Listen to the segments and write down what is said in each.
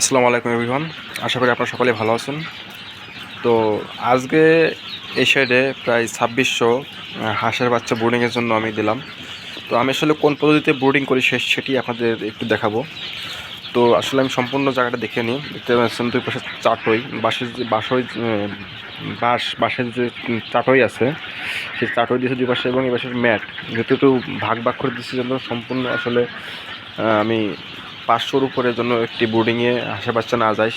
আসসালামু আলাইকুম এভরিওয়ান আশা করি আপনারা সকলে ভালো আছেন। তো আজকে এই সাইডে প্রায় ছাব্বিশশো হাঁসের বাচ্চা বোর্ডিংয়ের জন্য আমি দিলাম। তো আমি আসলে কোন পদ্ধতিতে বোর্ডিং করি সে সেটি আপনাদের একটু দেখাবো। তো আসলে আমি সম্পূর্ণ জায়গাটা দেখে নিই। দেখতে পাচ্ছেন দুই পাশে চাটই, বাঁশের যে বাঁশই বাঁশ বাঁশের যে চাটই আছে, সেই চাটই দিয়েছে দুই পাশে এবং এই পাশের ম্যাট। যেহেতু একটু ভাগ ভাগ করে দিচ্ছে জন্য সম্পূর্ণ আসলে আমি পাঁচশোর উপরে জন্য একটি বোর্ডিংয়ে বাচ্চা না যায়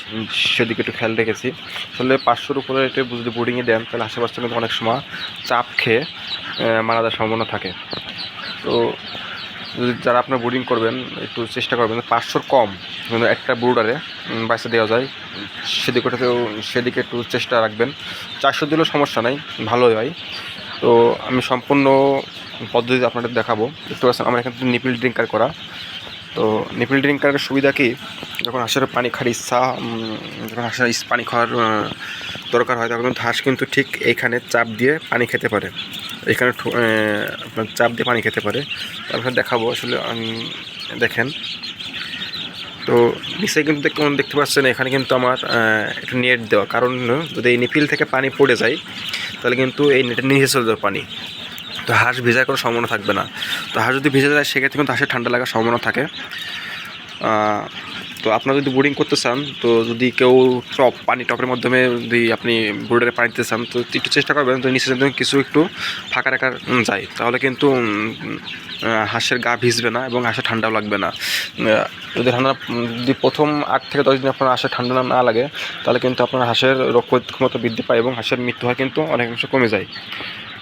সেদিকে একটু খেয়াল রেখেছি। আসলে পাঁচশোর উপরে একটু যদি বোর্ডিংয়ে দেন, তাহলে বাচ্চা কিন্তু অনেক সময় চাপ খেয়ে মারা যাওয়ার সম্ভাবনা থাকে। তো যদি যারা আপনার বোর্ডিং করবেন, একটু চেষ্টা করবেন পাঁচশোর কম একটা ব্রুডারে বাচ্চা দেওয়া যায়। সেদিকে ওটাতেও, সেদিকে একটু চেষ্টা রাখবেন। চারশো দিলেও সমস্যা নাই, ভালোই হয়। তো আমি সম্পূর্ণ পদ্ধতি আপনাদের দেখাবো। দেখতে পাচ্ছেন, আমার এখানে নিপিল ড্রিঙ্কার করা। তো নিপিল ড্রিঙ্কারের সুবিধা কি? যখন হাঁসের পানি খাওয়ার ইচ্ছা যখন হাঁসের পানি খাওয়ার দরকার হয়, তখন হাঁস কিন্তু ঠিক এইখানে চাপ দিয়ে পানি খেতে পারে। এখানে আপনার চাপ দিয়ে পানি খেতে পারে। তারপরে দেখাবো আসলে দেখেন। তো নিচে কিন্তু দেখ- দেখতে পাচ্ছেন, এখানে কিন্তু আমার একটু নেট দেওয়া। কারণ যদি এই নিপিল থেকে পানি পড়ে যায়, তাহলে কিন্তু এই নেটের নিচে চলে যাবে পানি। তো হাঁস ভেজার কোনো সম্ভাবনা থাকবে না। তো হাঁস যদি ভেজে যায়, সেক্ষেত্রে কিন্তু হাঁসের ঠান্ডা লাগার সম্ভাবনা থাকে। তো আপনারা যদি বোর্ডিং করতে চান, তো যদি কেউ টপ, পানি টপের মাধ্যমে যদি আপনি বোর্ডারে পানি দিতে চান, তো একটু চেষ্টা করবেন। তো নিচে যদি কিছু একটু ফাঁকা রাখা যায়। তাহলে কিন্তু হাঁসের গা ভিজবে না এবং হাঁসের ঠান্ডাও লাগবে না। যদি ঠান্ডা, যদি প্রথম আট থেকে দশ দিন আপনার হাঁসের ঠান্ডা না লাগে, তাহলে কিন্তু আপনার হাঁসের রোগ প্রতিরোধ ক্ষমতা বৃদ্ধি পায় এবং হাঁসের মৃত্যু হয় কিন্তু অনেকাংশ কমে যায়।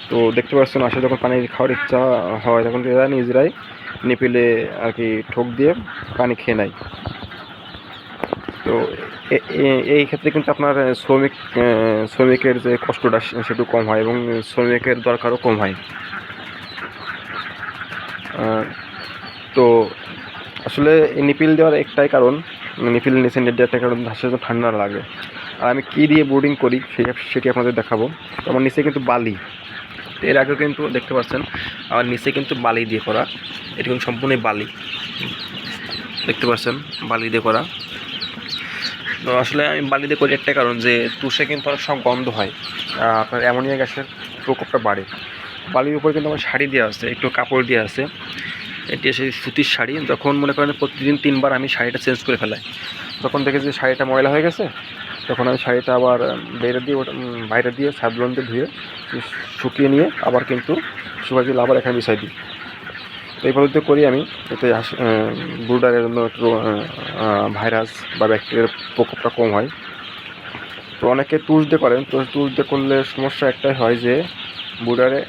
তো দেখতে পাচ্ছেন, আসলে যখন পানি খাওয়ার ইচ্ছা হয়, তখন এরা নিজেরাই নিপিলে আর কি ঠোক দিয়ে পানি খেয়ে নেয়। তো এই ক্ষেত্রে কিন্তু আপনার শ্রমিক শ্রমিকের যে কষ্টটা সেটু কম হয় এবং শ্রমিকের দরকারও কম হয়। তো আসলে নিপিল দেওয়ার একটাই কারণ, নিপিল নিচে নেট দেওয়ার একটাই কারণ যেন ঠান্ডা লাগে। আর আমি কী দিয়ে বোর্ডিং করি, সেটা, সেটি আপনাদের দেখাবো। আমার নিচে কিন্তু বালি। এর আগেও কিন্তু দেখতে পাচ্ছেন আমার নিচে কিন্তু বালি দিয়ে করা। এটি কিন্তু সম্পূর্ণই বালি। দেখতে পাচ্ছেন, বালি দিয়ে করা। তো আসলে আমি বালি দিয়ে করি একটা কারণ যে, তুষে কিন্তু অনেক সময় গন্ধ হয় আপনার অ্যামোনিয়া গ্যাসের প্রকোপটা বাড়ে। বালির উপরে কিন্তু আমার শাড়ি দেওয়া আছে, একটু কাপড় দেওয়া আছে। এটি সেই সুতির শাড়ি। যখন মনে করেন প্রতিদিন তিনবার আমি শাড়িটা চেঞ্জ করে ফেলাই, তখন দেখি যে শাড়িটা ময়লা হয়ে গেছে তখন আমি শাড়িটা আবার বেড়ে দিয়ে বাইরে দিয়ে সাবলন দিয়ে ধুয়ে শুকিয়ে নিয়ে আবার কিন্তু শুকাই দিলে আবার এখানে বিছাই দিই। তো এই পদ্ধতি করি আমি, এতে ব্রুডারের জন্য একটু ভাইরাস বা ব্যাকটেরিয়ার প্রকোপটা কম হয়। তো অনেকে তুষ দিয়ে করেন, তো তুষ দিয়ে করলে সমস্যা একটাই হয় যে, ব্রুডারে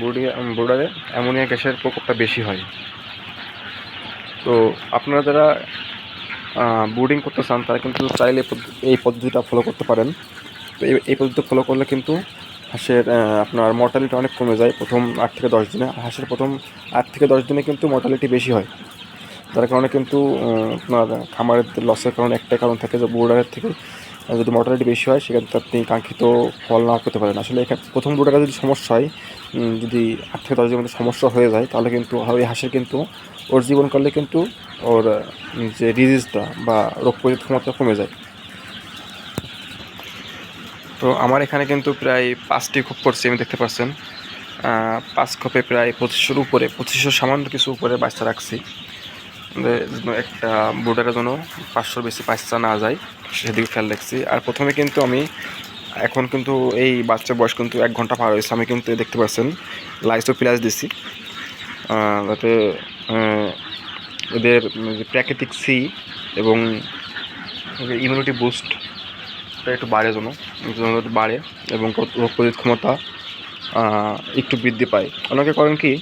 ব্রুডিয়া ব্রুডারে অ্যামোনিয়া গ্যাসের প্রকোপটা বেশি হয়। তো আপনারা যারা বোর্ডিং করতে চান তারা কিন্তু চাইলে এই পদ্ধ- এই পদ্ধতিটা ফলো করতে পারেন। তো এই পদ্ধতি ফলো করলে কিন্তু হাঁসের আপনার মর্টালিটি অনেক কমে যায় প্রথম আট থেকে দশ দিনে। হাঁসের প্রথম আট থেকে দশ দিনে কিন্তু মর্টালিটি বেশি হয়। তার কারণে কিন্তু আপনার খামারের লসের কারণে একটাই কারণ থাকে যে বোর্ডারের থেকে যদি মর্টালিটি বেশি হয়, সেক্ষেত্রে আপনি কাঙ্ক্ষিত ফল না পেতে পারেন। আসলে এখানে, প্রথম বোর্ডারে যদি সমস্যা হয় যদি আট থেকে দশ মধ্যে সমস্যা হয়ে যায়, তাহলে কিন্তু ওই হাঁসের কিন্তু ওর জীবন জীবনকালে কিন্তু ওর যে ডিজিজটা বা রোগ প্রতিরোধ ক্ষমতা কমে যায়। তো আমার এখানে কিন্তু প্রায় পাঁচটি খোপ পড়ছে আমি দেখতে পাচ্ছেন। পাঁচ খোপে প্রায় পঁচিশশোর উপরে, পঁচিশশো সামান্য কিছু উপরে বাচ্চা রাখছি। একটা বোর্ডারের জন্য পাঁচশোর বেশি বাচ্চা না যায়, সেদিকে খেয়াল রাখছি। আর প্রথমে কিন্তু আমি, এখন কিন্তু এই বাচ্চার বয়স কিন্তু এক ঘণ্টা পার হয়েছে, আমি কিন্তু দেখতে পাচ্ছেন, লাইসো প্লাস দিছি। যাতে এদের প্রাকৃতিক সি এবং ইমিউনিটি বুস্ট একটু বাড়ে যেন বাড়ে এবং রোগ প্রতিরোধ ক্ষমতা একটু বৃদ্ধি পায়। অনেকে করেন কি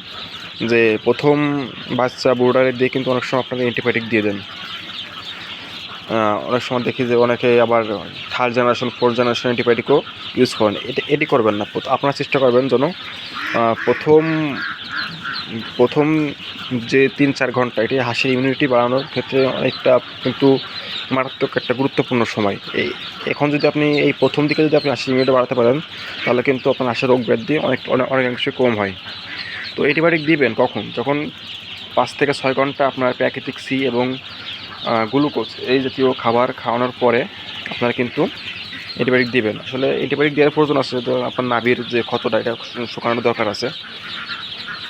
যে প্রথম বাচ্চা বোর্ডারে দিয়ে কিন্তু অনেক সময় আপনাকে অ্যান্টিবায়োটিক দিয়ে দেন। অনেক সময় দেখি যে অনেকে আবার থার্ড জেনারেশন ফোর্থ জেনারেশন অ্যান্টিবায়োটিকও ইউজ করেন। এটা, এটি করবেন না। আপনারা চেষ্টা করবেন যেন প্রথম প্রথম যে তিন চার ঘণ্টা এটি হাসির ইমিউনিটি বাড়ানোর ক্ষেত্রে অনেকটা কিন্তু মারাত্মক একটা গুরুত্বপূর্ণ সময়। এই এখন যদি আপনি এই প্রথম দিকে যদি আপনি হাঁসের ইমিউনিটি বাড়াতে পারেন, তাহলে কিন্তু আপনার হাঁসের রোগ ব্যাধি অনেক অনেক, অনেকাংশে কম হয়। তো অ্যান্টিবায়োটিক দিবেন কখন? যখন পাঁচ থেকে ছয় ঘণ্টা আপনার প্রাকৃতিক সি এবং গ্লুকোজ এই জাতীয় খাবার খাওয়ানোর পরে আপনারা কিন্তু অ্যান্টিবায়োটিক দিবেন। আসলে অ্যান্টিবায়োটিক দেওয়ার প্রয়োজন আছে তো আপনার নাভির যে ক্ষতটা, এটা শুকানোর দরকার আছে।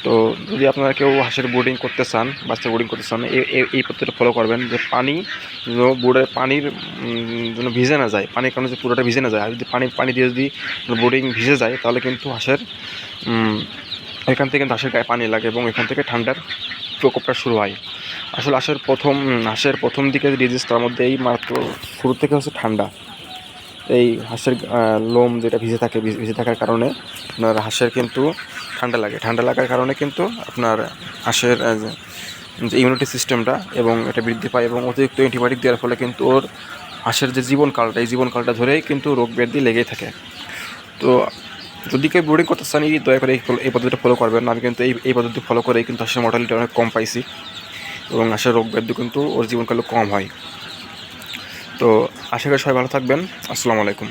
তো যদি আপনারা কেউ হাঁসের বোর্ডিং করতে চান বাচ্চা বোর্ডিং করতে চান এই পদ্ধতিটা ফলো করবেন যে পানি বোর্ডের পানির যেন ভিজে না যায়। পানির কারণে যে পুরোটা ভিজে না যায়। আর যদি পানি পানি দিয়ে যদি বোর্ডিং ভিজে যায়, তাহলে কিন্তু হাঁসের এখান থেকে হাঁসের গায়ে পানি লাগে এবং এখান থেকে ঠান্ডার প্রকোপটা শুরু হয়। আসলে হাঁসের প্রথম হাঁসের প্রথম দিকে ডিজিজ তার মধ্যে এই মাত্র শুরু থেকে হচ্ছে ঠান্ডা। এই হাঁসের লোম যেটা ভিজে থাকে, ভিজে থাকার কারণে আপনার হাঁসের কিন্তু ঠান্ডা লাগে। ঠান্ডা লাগার কারণে কিন্তু আপনার হাঁসের যে ইমিউনিটি সিস্টেমটা এবং এটা বৃদ্ধি পায় এবং অতিরিক্ত অ্যান্টিবায়োটিক দেওয়ার ফলে কিন্তু ওর হাঁসের যে জীবনকালটা, এই জীবনকালটা ধরেই কিন্তু রোগ ব্যাধি লেগেই থাকে। তো যদি কেউ বোর্ডিং করতে চান এই দয়া করে এই পদ্ধতিটা ফলো করবেন আমি কিন্তু এই এই পদ্ধতি ফলো করেই কিন্তু হাঁসের মর্টালিটি অনেক কম পাইছি এবং হাঁসের রোগ ব্যাধি কিন্তু ওর জীবনকালে কম হয়। তো আশা করি সবাই ভালো থাকবেন। আসসালামু আলাইকুম।